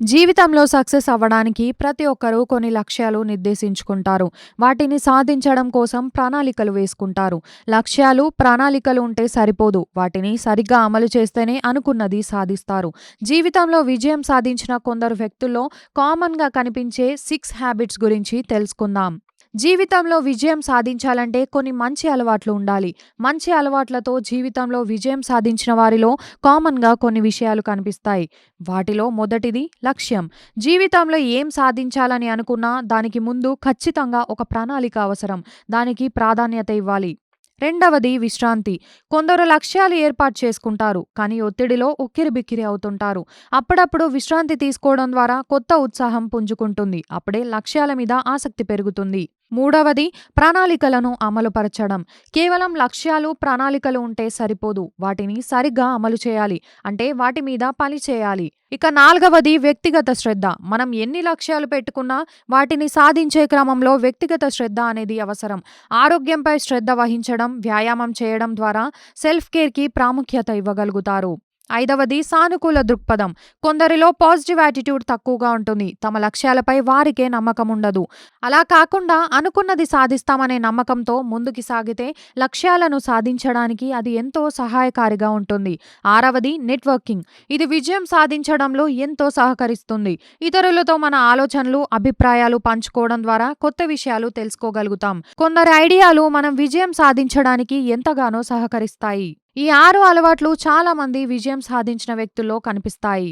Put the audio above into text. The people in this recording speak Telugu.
జీవితంలో సక్సెస్ అవ్వడానికి ప్రతి ఒక్కరూ కొన్ని లక్ష్యాలు నిర్దేశించుకుంటారు. వాటిని సాధించడం కోసం ప్రణాళికలు వేసుకుంటారు. లక్ష్యాలు, ప్రణాళికలు ఉంటే సరిపోదు. వాటిని సరిగ్గా అమలు చేస్తేనే అనుకున్నది సాధిస్తారు. జీవితంలో విజయం సాధించిన కొందరు వ్యక్తుల్లో కామన్‌గా కనిపించే సిక్స్ హ్యాబిట్స్ గురించి తెలుసుకుందాం. జీవితంలో విజయం సాధించాలంటే కొన్ని మంచి అలవాట్లు ఉండాలి. మంచి అలవాట్లతో జీవితంలో విజయం సాధించిన వారిలో కామన్‌గా కొన్ని విషయాలు కనిపిస్తాయి. వాటిలో మొదటిది లక్ష్యం. జీవితంలో ఏం సాధించాలని అనుకున్నా దానికి ముందు ఖచ్చితంగా ఒక ప్రణాళిక అవసరం. దానికి ప్రాధాన్యత ఇవ్వాలి. రెండవది విశ్రాంతి. కొందరు లక్ష్యాలు ఏర్పాటు చేసుకుంటారు. కానీ ఒత్తిడిలో ఉక్కిరిబిక్కిరి అవుతుంటారు. అప్పుడప్పుడు విశ్రాంతి తీసుకోవడం ద్వారా కొత్త ఉత్సాహం పుంజుకుంటుంది. అప్పుడే లక్ష్యాల మీద ఆసక్తి పెరుగుతుంది. మూడవది ప్రణాళికలను అమలుపరచడం. కేవలం లక్ష్యాలు, ప్రణాళికలు ఉంటే సరిపోదు. వాటిని సరిగ్గా అమలు చేయాలి. అంటే వాటి మీద పని చేయాలి. ఇక నాల్గవది వ్యక్తిగత శ్రద్ధ. మనం ఎన్ని లక్ష్యాలు పెట్టుకున్నా వాటిని సాధించే క్రమంలో వ్యక్తిగత శ్రద్ధ అనేది అవసరం. ఆరోగ్యంపై శ్రద్ధ వహించడం, వ్యాయామం చేయడం ద్వారా సెల్ఫ్ కేర్‌కి ప్రాముఖ్యత ఇవ్వగలుగుతారు. ఐదవది సానుకూల దృక్పథం. కొందరిలో పాజిటివ్ యాటిట్యూడ్ తక్కువగా ఉంటుంది. తమ లక్ష్యాలపై వారికే నమ్మకం ఉండదు. అలా కాకుండా అనుకున్నది సాధిస్తామనే నమ్మకంతో ముందుకు సాగితే లక్ష్యాలను సాధించడానికి అది ఎంతో సహాయకారిగా ఉంటుంది. ఆరవది నెట్వర్కింగ్. ఇది విజయం సాధించడంలో ఎంతో సహకరిస్తుంది. ఇతరులతో మన ఆలోచనలు, అభిప్రాయాలు పంచుకోవడం ద్వారా కొత్త విషయాలు తెలుసుకోగలుగుతాం. కొందరి ఐడియాలు మనం విజయం సాధించడానికి ఎంతగానో సహకరిస్తాయి. ఈ ఆరు అలవాట్లు చాలా మంది విజయం సాధించిన వ్యక్తుల్లో కనిపిస్తాయి.